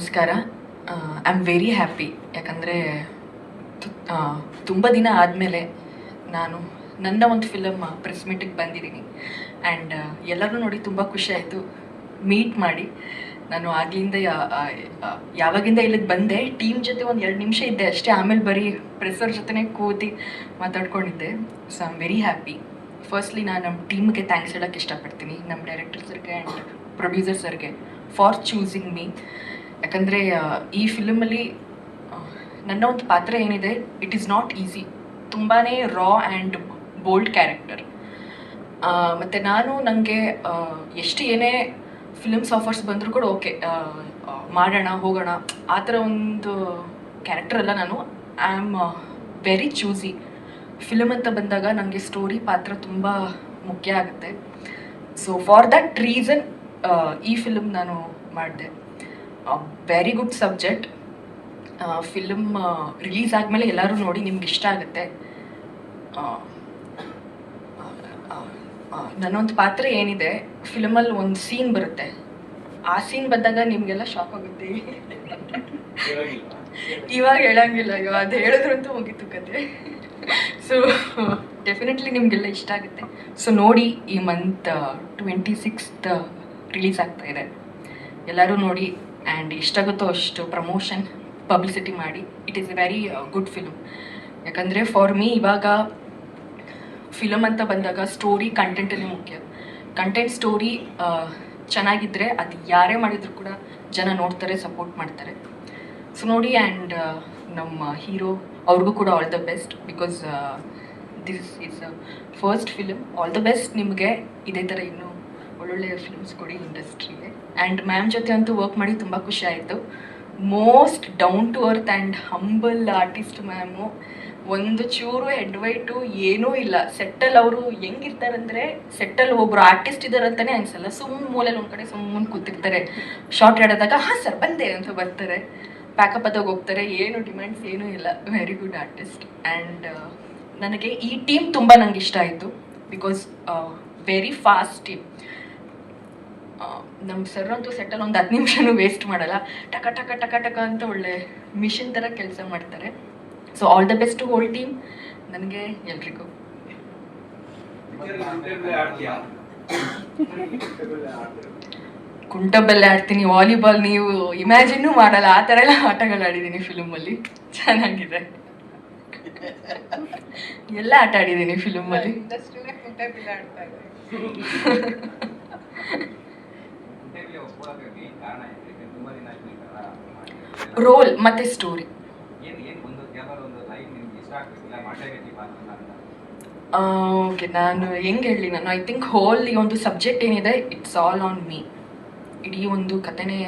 ನಮಸ್ಕಾರ. I am very happy ಯಾಕಂದರೆ ತುಂಬ ದಿನ ಆದಮೇಲೆ ನಾನು ನನ್ನ ಒಂದು ಫಿಲಮ್ ಪ್ರೆಸ್ ಮೀಟಿಗೆ ಬಂದಿದ್ದೀನಿ. ಆ್ಯಂಡ್ ಎಲ್ಲರೂ ನೋಡಿ ತುಂಬ ಖುಷಿ ಆಯಿತು ಮೀಟ್ ಮಾಡಿ. ನಾನು ಆಗ್ಲಿಂದ ಯಾವಾಗಿಂದ ಇಲ್ಲಿಗೆ ಬಂದೆ ಟೀಮ್ ಜೊತೆ ಒಂದು ಎರಡು ನಿಮಿಷ ಇದ್ದೆ ಅಷ್ಟೇ. ಆಮೇಲೆ ಬರೀ ಪ್ರೆಸ್ಸರ್ ಜೊತೆನೇ ಕೂತಿ ಮಾತಾಡ್ಕೊಂಡಿದ್ದೆ. So I very happy firstly ನಾನು ನಮ್ಮ ಟೀಮ್ಗೆ ಥ್ಯಾಂಕ್ಸ್ ಹೇಳೋಕ್ಕೆ ಇಷ್ಟಪಡ್ತೀನಿ. ನಮ್ಮ ಡೈರೆಕ್ಟರ್ ಸರ್ಗೆ ಆ್ಯಂಡ್ ಪ್ರೊಡ್ಯೂಸರ್ ಸರ್ಗೆ ಫಾರ್ ಚೂಸಿಂಗ್ ಮೀ ಯಾಕಂದರೆ ಈ ಫಿಲಮಲ್ಲಿ ನನ್ನ ಒಂದು ಪಾತ್ರ ಏನಿದೆ ಇಟ್ ಈಸ್ ನಾಟ್ ಈಸಿ ತುಂಬಾ ರಾ ಆ್ಯಂಡ್ ಬೋಲ್ಡ್ ಕ್ಯಾರೆಕ್ಟರ್ ಮತ್ತು ನಾನು ನನಗೆ ಎಷ್ಟು ಏನೇ ಫಿಲಮ್ಸ್ ಆಫರ್ಸ್ ಬಂದರೂ ಕೂಡ ಓಕೆ ಮಾಡೋಣ, ಹೋಗೋಣ, ಆ ಥರ ಒಂದು ಕ್ಯಾರೆಕ್ಟರ್ ಅಲ್ಲ ನಾನು. I am very choosy film ಅಂತ ಬಂದಾಗ ನನಗೆ ಸ್ಟೋರಿ ಪಾತ್ರ ತುಂಬ ಮುಖ್ಯ ಆಗುತ್ತೆ. ಸೊ ಫಾರ್ ದಟ್ ರೀಸನ್ ಈ ಫಿಲಮ್ ನಾನು ಮಾಡಿದೆ. Very good subject film release ಆದಮೇಲೆ ಎಲ್ಲರೂ ನೋಡಿ ನಿಮ್ಗೆ ಇಷ್ಟ ಆಗುತ್ತೆ. ನನ್ನೊಂದು ಪಾತ್ರ ಏನಿದೆ ಫಿಲಮಲ್ಲಿ ಒಂದು ಸೀನ್ ಬರುತ್ತೆ. ಆ ಸೀನ್ ಬಂದಾಗ ನಿಮಗೆಲ್ಲ ಶಾಕ್ ಆಗುತ್ತೆ. ಇವಾಗ ಹೇಳಂಗಿಲ್ಲ ಇವಾಗ ಅದು ಹೇಳಿದ್ರಂತೂ ಮುಗೀತು ಕತೆ. ಸೊ ಡೆಫಿನೆಟ್ಲಿ ನಿಮಗೆಲ್ಲ ಇಷ್ಟ ಆಗುತ್ತೆ. ಸೊ ನೋಡಿ ಈ ಮಂತ್ ಟ್ವೆಂಟಿ ಸಿಕ್ಸ್ತ್ ರಿಲೀಸ್ ಆಗ್ತಾ ಇದೆ. ಎಲ್ಲರೂ ನೋಡಿ. ಆ್ಯಂಡ್ ಇಷ್ಟಾಗುತ್ತೋ ಅಷ್ಟು ಪ್ರಮೋಷನ್ ಪಬ್ಲಿಸಿಟಿ ಮಾಡಿ. It is a very good film ಯಾಕಂದರೆ ಫಾರ್ ಮೀ ಇವಾಗ ಫಿಲಮ್ ಅಂತ ಬಂದಾಗ ಸ್ಟೋರಿ ಕಂಟೆಂಟಲ್ಲಿ ಮುಖ್ಯ. ಕಂಟೆಂಟ್ ಸ್ಟೋರಿ ಚೆನ್ನಾಗಿದ್ದರೆ ಅದು ಯಾರೇ ಮಾಡಿದರೂ ಕೂಡ ಜನ ನೋಡ್ತಾರೆ ಸಪೋರ್ಟ್ ಮಾಡ್ತಾರೆ. ಸೊ ನೋಡಿ ಆ್ಯಂಡ್ ನಮ್ಮ ಹೀರೋ ಅವ್ರಿಗೂ ಕೂಡ all the best because this is first film all the best ನಿಮಗೆ. ಇದೇ ಥರ ಇನ್ನೂ ಒಳ್ಳೊಳ್ಳೆ ಫಿಲ್ಮ್ಸ್ ಕೊಡಿ ಇಂಡಸ್ಟ್ರಿಗೆ ಆ್ಯಂಡ್ ಮ್ಯಾಮ್ ಜೊತೆ ಅಂತೂ ವರ್ಕ್ ಮಾಡಿ ತುಂಬ ಖುಷಿ ಆಯಿತು. Most down to earth and humble artist ma'am ಒಂದು ಚೂರು ಹೆಡ್ ಏನೂ ಇಲ್ಲ. ಸೆಟ್ಟಲ್ಲಿ ಅವರು ಹೆಂಗಿರ್ತಾರಂದ್ರೆ ಸೆಟ್ಟಲ್ಲಿ ಒಬ್ಬರು ಆರ್ಟಿಸ್ಟ್ ಇದ್ದಾರೆ ಅಂತಾನೆ ಅನ್ಸಲ್ಲ. ಸುಮ್ಮನೆ ಮೂಲೆಯಲ್ಲಿ ಒಂದು ಕಡೆ ಸುಮ್ಮನೆ ಕೂತಿರ್ತಾರೆ. ಶಾರ್ಟ್ ಹೇಳಿದಾಗ ಹಾಂ ಸರ್ ಬಂದೆ ಅಂತ ಬರ್ತಾರೆ. ಪ್ಯಾಕಪ್ ಅದಾಗ ಹೋಗ್ತಾರೆ. ಏನು ಡಿಮ್ಯಾಂಡ್ಸ್ ಏನೂ ಇಲ್ಲ. ವೆರಿ ಗುಡ್ ಆರ್ಟಿಸ್ಟ್ ಆ್ಯಂಡ್ ನನಗೆ ಈ ಟೀಮ್ ತುಂಬ ನಂಗೆ ಇಷ್ಟ ಆಯಿತು ಬಿಕಾಸ್ ವೆರಿ ಫಾಸ್ಟ್ ಟೀಮ್ ನಮ್ಮ ಸರ್ ಅಂತೂ ಸೆಟ್ಟಲ್ಲಿ ಒಂದು ಹತ್ತು ನಿಮಿಷನೂ ವೇಸ್ಟ್ ಮಾಡಲ್ಲ. ಟಕ ಟಕ ಟಕ ಟಕ ಅಂತ ಒಳ್ಳೆ ಮಿಷಿನ್ ಥರ ಕೆಲಸ ಮಾಡ್ತಾರೆ. So all the best whole team ನನಗೆ ಎಲ್ರಿಗೂ. ಕುಂಟಬಲ್ಲೆ ಆಡ್ತೀನಿ ವಾಲಿಬಾಲ್ ನೀವು ಇಮ್ಯಾಜಿನ್ನೂ ಮಾಡಲ್ಲ. ಆ ಥರ ಎಲ್ಲ ಆಟಗಳು ಆಡಿದ್ದೀನಿ ಫಿಲಮಲ್ಲಿ ಚೆನ್ನಾಗಿದೆ. ಎಲ್ಲ ಆಟ ಆಡಿದ್ದೀನಿ ಫಿಲ್ಮಲ್ಲಿ ಇಂಡಸ್ಟ್ರಿನೇ ಕುಂಟೆ ಬಿಲ್ಲ ಆಡ್ತಾ ಇದೆ ಕಾರಣ ಇದೆ ತುಂಬಾ ದಿನ ಆಯ್ತು ರೋಲ್ ಮತ್ತೆ ಸ್ಟೋರಿ ಓಕೆ ನಾನು ಹೆಂಗೆ ಹೇಳಿ ನಾನು? ಐ ಥಿಂಕ್ ಹೋಲ್ ಈ ಒಂದು ಸಬ್ಜೆಕ್ಟ್ ಏನಿದೆ ಇಟ್ಸ್ ಆಲ್ ಆನ್ ಮೀ ಇಡೀ ಒಂದು ಕಥೆನೇ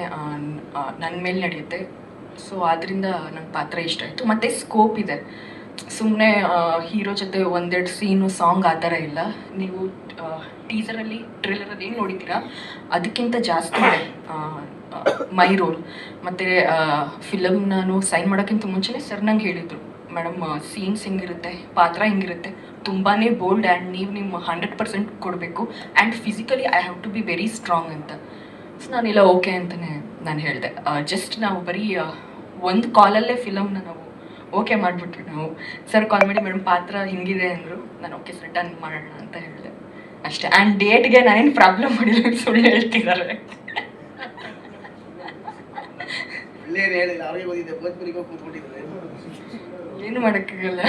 ನನ್ನ ಮೇಲೆ ನಡೆಯುತ್ತೆ. ಸೊ ಆದ್ದರಿಂದ ನನ್ನ ಪಾತ್ರ ಇಷ್ಟ ಆಯಿತು. ಮತ್ತು ಸ್ಕೋಪ್ ಇದೆ. ಸುಮ್ಮನೆ ಹೀರೋ ಜೊತೆ ಒಂದೆರಡು ಸೀನು, ಸಾಂಗ್ ಆ ಥರ ಇಲ್ಲ. ನೀವು ಟೀಸರಲ್ಲಿ ಟ್ರೇಲರಲ್ಲಿ ಏನು ನೋಡಿದ್ದೀರಾ? ಅದಕ್ಕಿಂತ ಜಾಸ್ತಿ ಇದೆ ಮೈ ರೋಲ್ ಮತ್ತು ಫಿಲಮ್ ನಾನು ಸೈನ್ ಮಾಡೋಕ್ಕಿಂತ ಮುಂಚೆನೇ ಸರ್ ನಂಗೆ ಹೇಳಿದರು. ಮೇಡಮ್ ಸೀನ್ಸ್ ಹೆಂಗಿರುತ್ತೆ? ಪಾತ್ರ ಹೆಂಗಿರುತ್ತೆ? ತುಂಬಾ ಬೋಲ್ಡ್ ಆ್ಯಂಡ್ ನೀವು ನಿಮ್ಮ ಹಂಡ್ರೆಡ್ ಪರ್ಸೆಂಟ್ ಕೊಡಬೇಕು. And physically I have to be very strong ಅಂತ. ಸೊ ನಾನಿಲ್ಲ ಓಕೆ ಅಂತಲೇ ನಾನು ಹೇಳಿದೆ. ಜಸ್ಟ್ ನಾವು ಬರೀ ಒಂದು ಕಾಲಲ್ಲೇ ಫಿಲಮ್ನ ನಾವು ಓಕೆ ಮಾಡಿಬಿಟ್ವಿ ನಾವು. ಸರ್ ಕಾಲ್ ಮಾಡಿ ಮೇಡಮ್ ಪಾತ್ರ ಹಿಂಗಿದೆ ಅಂದರು. ನಾನು ಓಕೆ ಸರ್ ಡನ್ ಮಾಡೋಣ ಅಂತ ಹೇಳಿದೆ. ಅಷ್ಟೇ. ಆ್ಯಂಡ್ ಡೇಟ್ಗೆ ನಾನೇನು ಪ್ರಾಬ್ಲಮ್ ಮಾಡಿಲ್ಲ ಸುಳ್ಳು ಹೇಳ್ತಿದ್ದಾರೆ. ಏನು ಮಾಡೋಕ್ಕಾಗಲ್ಲ.